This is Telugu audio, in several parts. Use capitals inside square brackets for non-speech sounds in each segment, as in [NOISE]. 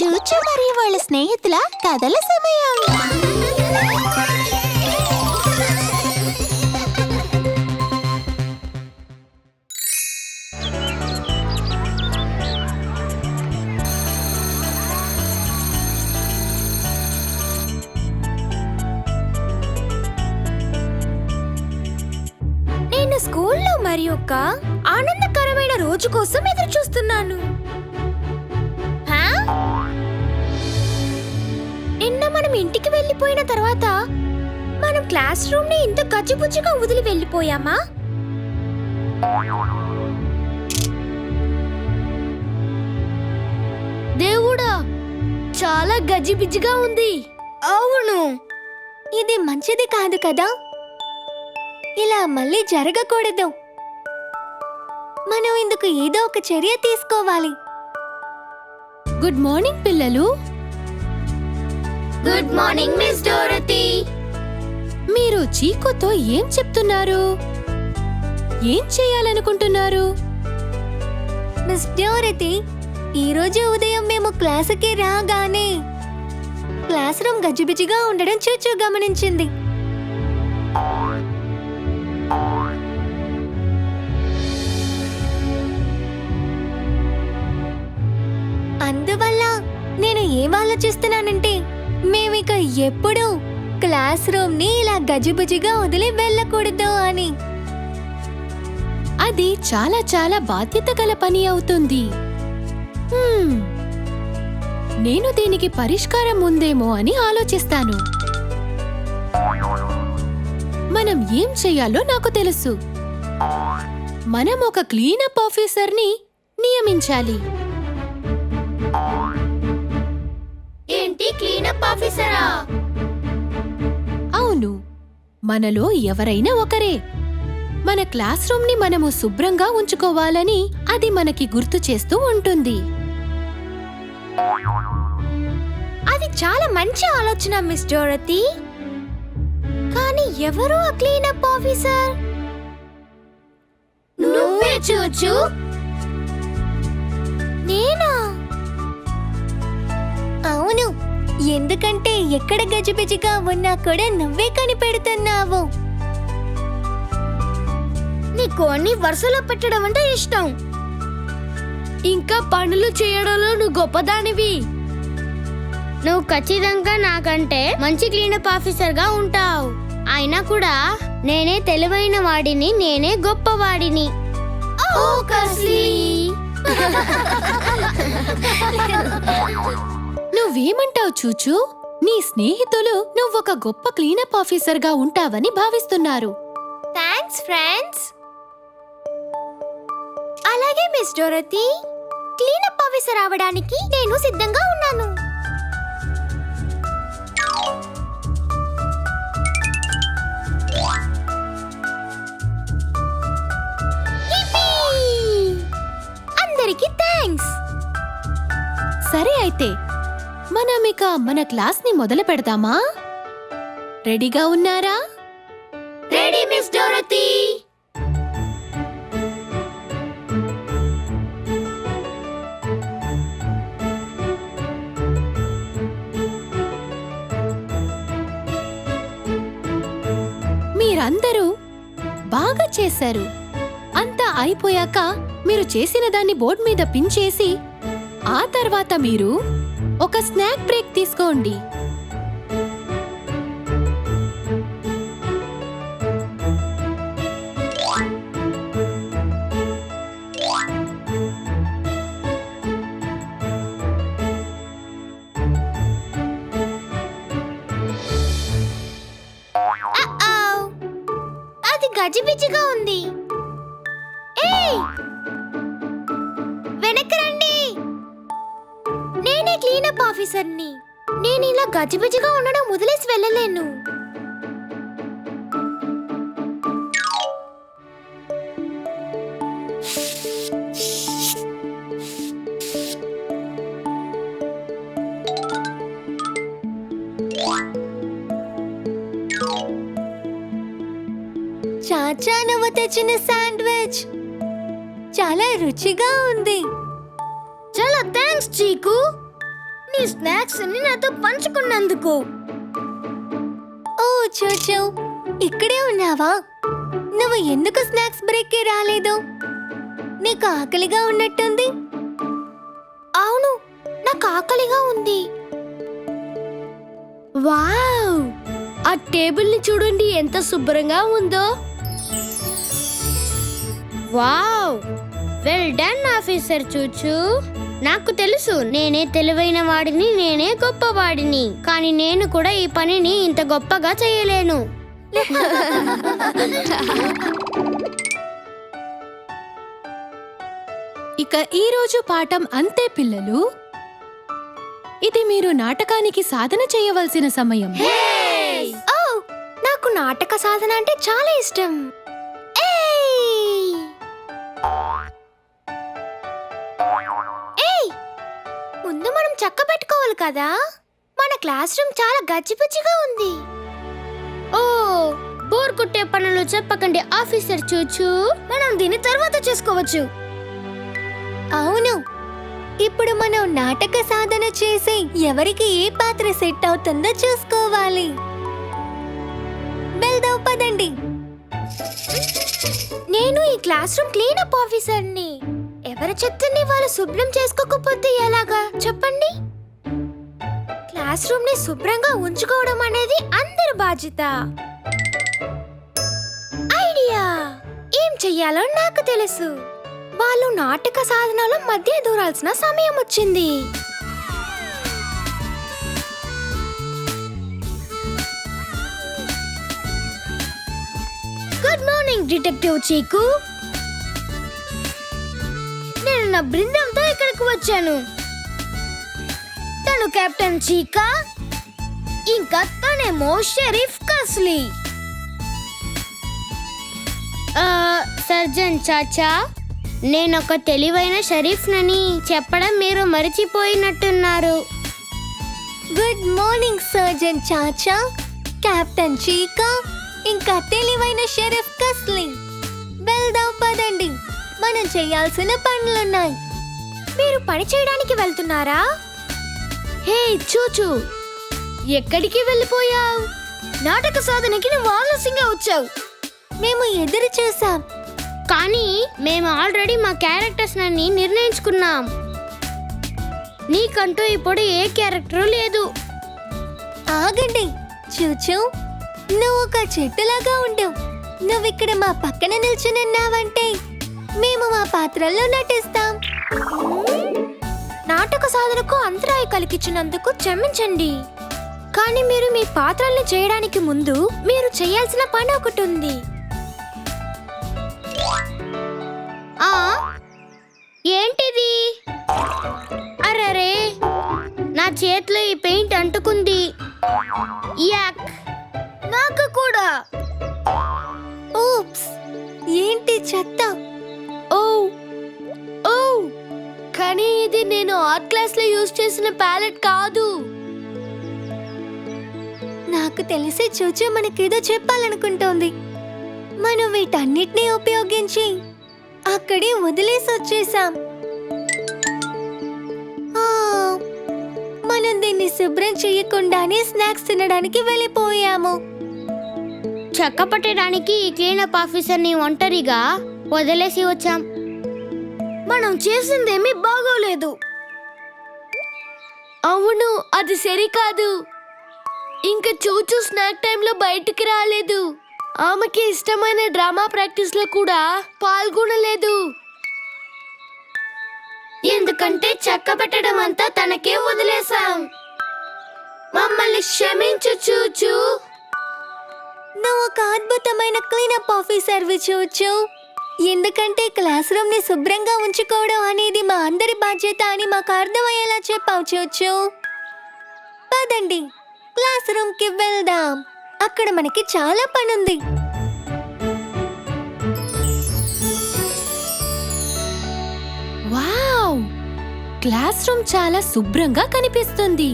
చూచు మరియు వాళ్ళ స్నేహితుల కథల సమయం. నేను స్కూల్లో మరి ఒక ఆనందకరమైన రోజు కోసం ఎదురు చూస్తున్నాను మనం ఇంటికి వెళ్ళిపోయిన తర్వాత మనం క్లాస్ రూమ్ని ఇంత గజిబుజిగా వదిలి వెళ్ళిపోయామా? దేవుడా చాలా గజిబిజిగా ఉంది. అవును. ఇది మంచిది కాదు కదా? ఇలా మళ్ళీ జరగకూడదు. మనం ఇందుకు ఏదో ఒక చర్య తీసుకోవాలి. గుడ్ మార్నింగ్ పిల్లలు. గుడ్ మార్నింగ్ మిస్ డోరతి మీరు చీకుతో ఏం చెప్తున్నారు? ఏం చేయాలనుకుంటున్నారు? మిస్ డోరతి ఈ రోజు ఉదయం మేము క్లాసుకి రాగానే క్లాస్ రూమ్ గజిబిజిగా ఉండడం చూచూ గమనించింది. అందువల్ల నేను ఏం ఆలోచిస్తున్నానంటే మేమిక ఎప్పుడూ క్లాస్ రూమ్ని ఇలా గజిబిజిగా వదిలి వెళ్ళకూడదు అని. అది చాలా చాలా బాధ్యత గల పని అవుతుంది. హ్మ్. నేను దీనికి పరిష్కారం ఉందేమో అని ఆలోచిస్తాను. మనం ఏం చెయ్యాలో నాకు తెలుసు. మనం ఒక క్లీనప్ ఆఫీసర్ని నియమించాలి. క్లీనప్ ఆఫీసరా? అవును. మనలో ఎవరైనా ఒకరే. మన క్లాస్ రూమ్ని మనము శుభ్రంగా ఉంచుకోవాలని అది మనకి గుర్తు చేస్తూ ఉంటుంది. అది చాలా మంచి ఆలోచన మిస్ డోరతి. కానీ ఎవరు ఆ క్లీనప్ ఆఫీసర్? నువ్వే చూచు. నేనా? అవును. ఎందుకంటే ఎక్కడ గజిబిజిగా ఉన్నా కూడా నువ్వే కనిపెడుతున్నావు. నీకు అన్ని వరుసలో పెట్టడం అంటే ఇష్టం. ఇంకా పనులు చేయడంలో నువ్వు గొప్పదానివి. నువ్వు ఖచ్చితంగా నాకంటే మంచి క్లీనప్ ఆఫీసర్గా ఉంటావు. అయినా కూడా నేనే తెలివైన వాడిని నేనే గొప్పవాడిని. ఓ కస్లీ [LAUGHS] నువ్వేమంటావు చూచు? నీ స్నేహితులు నువ్వొక గొప్ప క్లీనప్ ఆఫీసర్గా ఉంటావని భావిస్తున్నారు. Thanks friends. అలాగే మిస్ డోరతి క్లీనప్ ఆఫీసర్ అవడానికి నేను సిద్ధంగా ఉన్నాను. ఇక మన క్లాస్ని మొదలు పెడదామా రెడీగా ఉన్నారా? Ready miss Dorothy. మీరందరూ బాగా చేశారు. అంతా అయిపోయాక మీరు చేసిన దాన్ని బోర్డు మీద పిన్ చేసి ఆ తర్వాత మీరు ఒక స్నాక్ బ్రేక్ తీసుకోండి. అది గజిబిజిగా ఉంది. ఆఫీసర్ని. నేను ఇలా గజిబిజిగా ఉండడం వదిలేసి వెళ్ళలేను. చాచా నువ్వు తెచ్చిన శాండ్విచ్. చాలా రుచిగా ఉంది. చాలా థ్యాంక్స్ చీకు. నీ స్నాక్స్ అన్ని నాతో పంచుకున్నందుకు. ఓ చూచు ఇక్కడే ఉన్నావా? నువ్వు ఎందుకు స్నాక్స్ బ్రేక్కి రాలేదు? నీకు ఆకలిగా ఉన్నట్టుంది? అవును నాకు ఆకలిగా ఉంది. వావ్! ఆ టేబుల్ని చూడండి ఎంత శుభ్రంగా ఉందో. వావ్! వెల్ డన్ ఆఫీసర్ చూచూ. నాకు తెలుసు నేనే తెలివైన వాడిని నేనే గొప్పవాడిని. కానీ నేను కూడా ఈ పనిని ఇంత గొప్పగా చేయలేను. ఇక ఈ రోజు పాఠం అంతే పిల్లలు. ఇది మీరు నాటకానికి సాధన చేయవలసిన సమయం. ఓ నాకు నాటక సాధన అంటే చాలా ఇష్టం. చక్క పెట్టుకోవాలి కదా? మన క్లాస్ రూమ్ చాలా గచ్చిపుచ్చిగా ఉంది. ఓ బోర్ కొట్టే పనులు చెప్పకండి ఆఫీసర్ చూచు. మనం దీని తర్వాత చేసుకోవచ్చు. అవును. ఇప్పుడు మనం నాటక సాధన చేసి ఎవరికి ఏ పాత్ర సెట్ అవుతుందో చూసుకోవాలి. వెళ్దాం పదండి. నేను ఈ క్లాస్ రూమ్ క్లీనప్ ఆఫీసర్ని. ఎవరి చెత్తని వాళ్ళు శుభ్రం చేసుకోకపోతే ఎలాగా? చెప్పండి. క్లాస్ రూమ్ని శుభ్రంగా ఉంచుకోవడం అనేది అందరి బాధ్యత. ఐడియా! ఏం చెయ్యాలో నాకు తెలుసు. వాళ్ళు నాటక సాధనలో మధ్య దూరాల్సిన సమయం వచ్చింది. గుడ్ మార్నింగ్ డిటెక్టివ్ చీకు. ఉన్న నా బృందంతో ఇక్కడికి వచ్చాను. తను కెప్టెన్ చీకా ఇంకా తనేమో షరీఫ్ కస్లీ సర్జన్ చాచా నేనొక తెలివైన షరీఫ్నని చెప్పడం మీరు మరిచిపోయినట్టున్నారు. Good morning surgeon Chacha captain Cheeka ఇంకా తెలివైన షెరీఫ్ కస్లీ వెళ్దాం పదండి. మనం చేయాల్సిన పనులున్నాయి. మీరు పని చేయడానికి వెళ్తున్నారా? హే చూచు. ఎక్కడికి వెళ్ళిపోయావు? నాటక సాధనకి నువ్వు ఆలస్యంగా వచ్చావు. మేము ఎదురు చూసాం కానీ మేము ఆల్రెడీ మా క్యారెక్టర్స్ నన్ని నిర్ణయించుకున్నాం. నీకంటూ ఇప్పుడు ఏ క్యారెక్టర్ లేదు. ఆగండి చూచు. నువ్వు ఒక చెట్టులాగా ఉండవు నువ్వు ఇక్కడ మా పక్కన నిల్చునున్నావంటే పాత్రల్లో నటిస్తాం. నాటక సాధనకు అంతరాయ కలిగించినందుకు క్షమించండి. కానీ మీరు మీ పాత్రల్ని చేయడానికి ముందు మీరు చేయాల్సిన పని ఒకటి ఉంది. ఆ? ఏంటిది? అరరే నా చేతిలో ఈ పెయింట్ అంటుకుంది. యాక్. నాకు కూడా. ఊప్స్. ఆర్ట్ క్లాస్లో యూజ్ చేసిన ప్యాలెట్ కాదు. నాకు తెలిసి చూచు మనకేదో చెప్పాలనుకుంటోంది. మనం వీటన్నిటినీ ఉపయోగించి అక్కడే వదిలేసి వచ్చేసాం. మనం దీన్ని శుభ్రం చేయకుండానే స్నాక్స్ తినడానికి వెళ్ళిపోయాము. చెక్క పట్టడానికి ఈ క్లీనప్ ఆఫీసర్ని ఒంటరిగా వదిలేసి వచ్చాం. మనం చేసిందేమీ బాగోలేదు. అవును అది సరికాదు. ఇంకా చూచు స్నాక్ టైంలో బయటికి రాలేదు. ఆమెకి ఇష్టమైన డ్రామా ప్రాక్టీస్లో కూడా పాల్గొనలేదు. ఎందుకంటే చెక్క పెట్టడం అంతా తనకే వదిలేశాం. మమ్మల్ని క్షమించు చూచు. నువ్వు ఒక అద్భుతమైన క్లీనప్ ఆఫీసర్వి చూచు. ఎందుకంటే క్లాస్ రూమ్ని శుభ్రంగా ఉంచుకోవడం అనేది మా అందరి బాధ్యత అని మాకు అర్థమయ్యేలా చెప్పావు చూచు. పదండి క్లాస్ రూమ్కి వెళ్దాం. అక్కడ మనకి చాలా పనుంది. వావ్! క్లాస్ రూమ్ చాలా శుభ్రంగా కనిపిస్తుంది.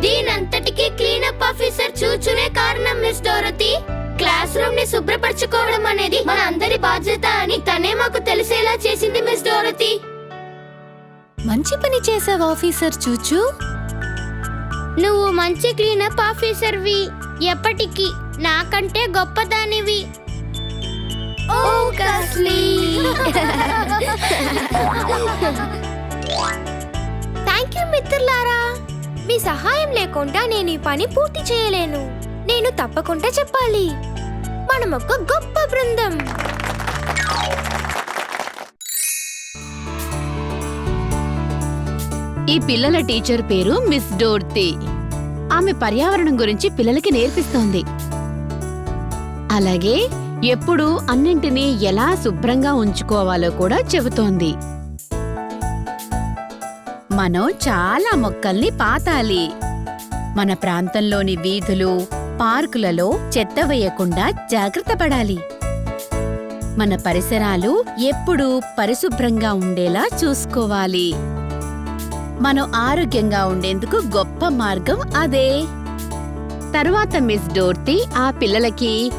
దీనంతటికి క్లీనప్ ఆఫీసర్ చూచునే కారణం మిస్ డోరతి. క్లాస్ రూమ్ని శుభ్రపరచుకోవడం అనేది మన అందరి బాధ్యత అని తనే మాకు తెలిసేలా చేసింది మిస్ డోరతి. మంచి పని చేసావు ఆఫీసర్ చూచూ. నువ్వు మంచి క్లీనప్ ఆఫీసర్వి. ఎప్పటికీ నాకంటే గొప్పదానివి. ఓ కస్లీ థ్యాంక్ యూ మిత్రులారా. మీ సహాయం లేకుండా నేను ఈ పని పూర్తి చేయలేను. నేను తప్పకుండా చెప్పాలి. మనం ఒక గొప్ప బృందం. ఈ పిల్లల టీచర్ పేరు మిస్ డోర్తి. ఆమె పర్యావరణం గురించి పిల్లలకి నేర్పిస్తోంది. అలాగే ఎప్పుడు అన్నింటినీ ఎలా శుభ్రంగా ఉంచుకోవాలో కూడా చెబుతోంది. మనం చాలా మొక్కల్ని పాతాలి. మన ప్రాంతంలోని వీధులు పార్కులలో చెత్త వేయకుండా జాగ్రత్త పడాలి. మన పరిసరాలు ఎప్పుడూ పరిశుభ్రంగా ఉండేలా చూసుకోవాలి. మనం ఆరోగ్యంగా ఉండేందుకు గొప్ప మార్గం అదే. తర్వాత మిస్ డోర్తి ఆ పిల్లలకి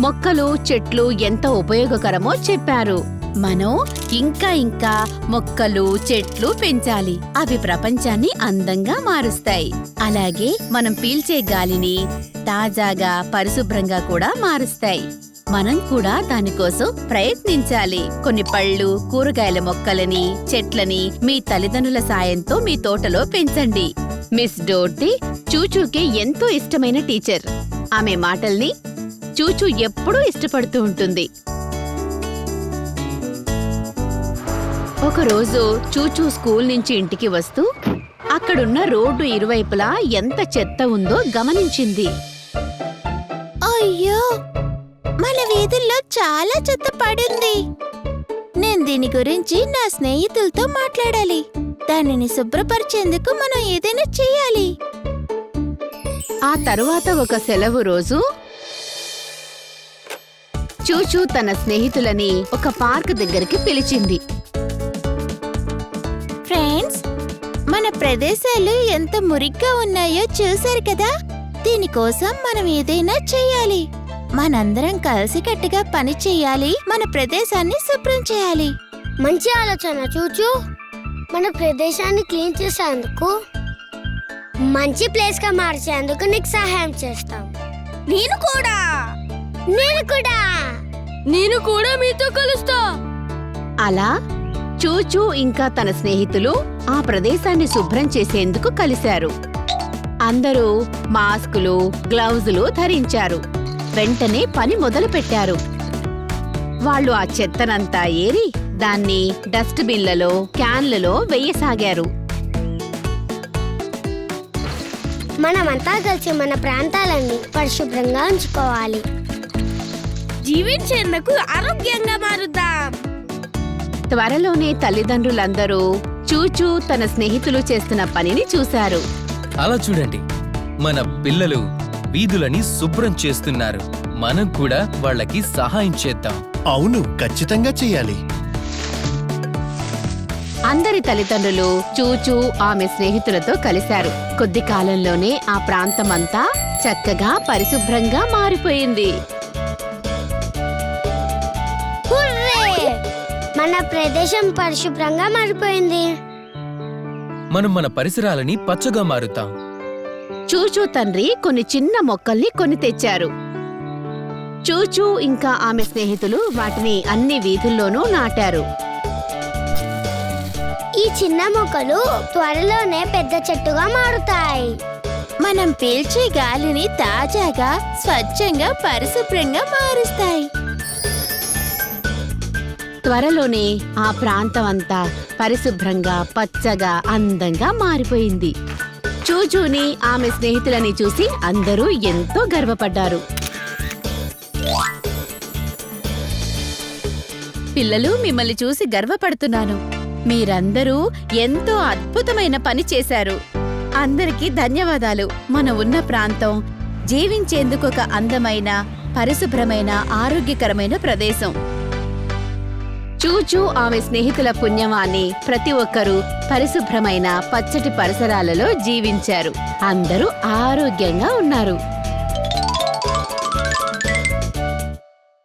మొక్కలు చెట్లు ఎంత ఉపయోగకరమో చెప్పారు. మనం ఇంకా ఇంకా మొక్కలు చెట్లు పెంచాలి. అవి ప్రపంచాన్ని అందంగా మారుస్తాయి. అలాగే మనం పీల్చే గాలిని తాజాగా పరిశుభ్రంగా కూడా మారుస్తాయి. మనం కూడా దానికోసం ప్రయత్నించాలి. కొన్ని పళ్ళు కూరగాయల మొక్కలని చెట్లని మీ తల్లిదండ్రుల సాయంతో మీ తోటలో పెంచండి. మిస్ డోర్టీ చూచూకి ఎంతో ఇష్టమైన టీచర్. ఆమె మాటల్ని చూచూ ఎప్పుడూ ఇష్టపడుతూ ఉంటుంది. ఒకరోజు చూచూ స్కూల్ నుంచి ఇంటికి వస్తూ అక్కడున్న రోడ్డు ఇరువైపులా ఎంత చెత్త ఉందో గమనించింది. అయ్యో! మన వీధుల్లో చాలా చెత్త పడింది. నేను దీని గురించి నా స్నేహితులతో మాట్లాడాలి. దానిని శుభ్రపరిచేందుకు మనం ఏదైనా చేయాలి. ఆ తరువాత ఒక సెలవు రోజు చూచూ తన స్నేహితులని ఒక పార్క్ దగ్గరికి పిలిచింది. మన ప్రదేశాలు ఎంత మురిగ్గా ఉన్నాయో చూశారు కదా? దీనికోసం మనం ఏదైనా చేయాలి. మనందరం కలిసికట్టుగా పని చేయాలి మన ప్రదేశాన్ని శుభ్రం చేయాలి. మంచి ఆలోచన చూచు. మన ప్రదేశాన్ని క్లీన్ చేసేందుకు మంచి ప్లేస్గా మార్చేందుకు నీకు సహాయం చేస్తాం. నేను కూడా. నేను కూడా. నేను కూడా మీతో కలుస్తా. అలా చూచూ ఇంకా తన స్నేహితులు ఆ ప్రదేశాన్ని శుభ్రం చేసేందుకు కలిశారు. అందరూ మాస్కులు గ్లౌజులు ధరించారు. వెంటనే పని మొదలుపెట్టారు. వాళ్ళు ఆ చెత్తనంతా ఏరి దాన్ని డస్ట్ బిన్లలో క్యాన్లలో వెయ్యసాగారు మనమంతా కలిసి మన ప్రాంతాలన్నీ పరిశుభ్రంగా ఉంచుకోవాలి. జీవించేందుకు ఆరోగ్యంగా మారుద్దాం. త్వరలోనే తల్లిదండ్రులందరూ చూచూ తన స్నేహితులు చేస్తున్న పనిని చూశారు. అలా చూడండి. మన పిల్లలు వీధులని శుభ్రం చేస్తున్నారు. మనం కూడా వాళ్ళకి సహాయం చేద్దాం. అవును ఖచ్చితంగా చెయ్యాలి అందరి తల్లిదండ్రులు చూచూ ఆమె స్నేహితులతో కలిశారు. కొద్ది కాలంలోనే ఆ ప్రాంతమంతా చక్కగా పరిశుభ్రంగా మారిపోయింది. మన ప్రదేశం పరిశుభ్రంగా మారిపోయింది. మనం మన పరిసరాలని పచ్చగా మారుతాం. చూచూ తండ్రి కొన్ని చిన్న మొక్కల్ని కొని తెచ్చారు. చూచూ ఇంకా ఆమె స్నేహితులు వాటిని అన్ని వీధుల్లోనూ నాటారు. ఈ చిన్న మొక్కలు త్వరలోనే పెద్ద చెట్టుగా మారుతాయి. మనం పీల్చే గాలిని తాజాగా స్వచ్ఛంగా పరిశుభ్రంగా మారుస్తాయి. త్వరలోనే ఆ ప్రాంతం అంతా పరిశుభ్రంగా పచ్చగా అందంగా మారిపోయింది. చూచూని ఆమె స్నేహితులని చూసి అందరూ ఎంతో గర్వపడ్డారు. పిల్లలు మిమ్మల్ని చూసి గర్వపడుతున్నాను. మీరందరూ ఎంతో అద్భుతమైన పని చేశారు. అందరికీ ధన్యవాదాలు. మన ఉన్న ప్రాంతం జీవించేందుకు ఒక అందమైన పరిశుభ్రమైన ఆరోగ్యకరమైన ప్రదేశం. చూచూ ఆమె స్నేహితుల పుణ్యమాన్ని ప్రతి ఒక్కరూ పరిశుభ్రమైన పచ్చటి పరిసరాలలో జీవించారు. అందరూ ఆరోగ్యంగా ఉన్నారు.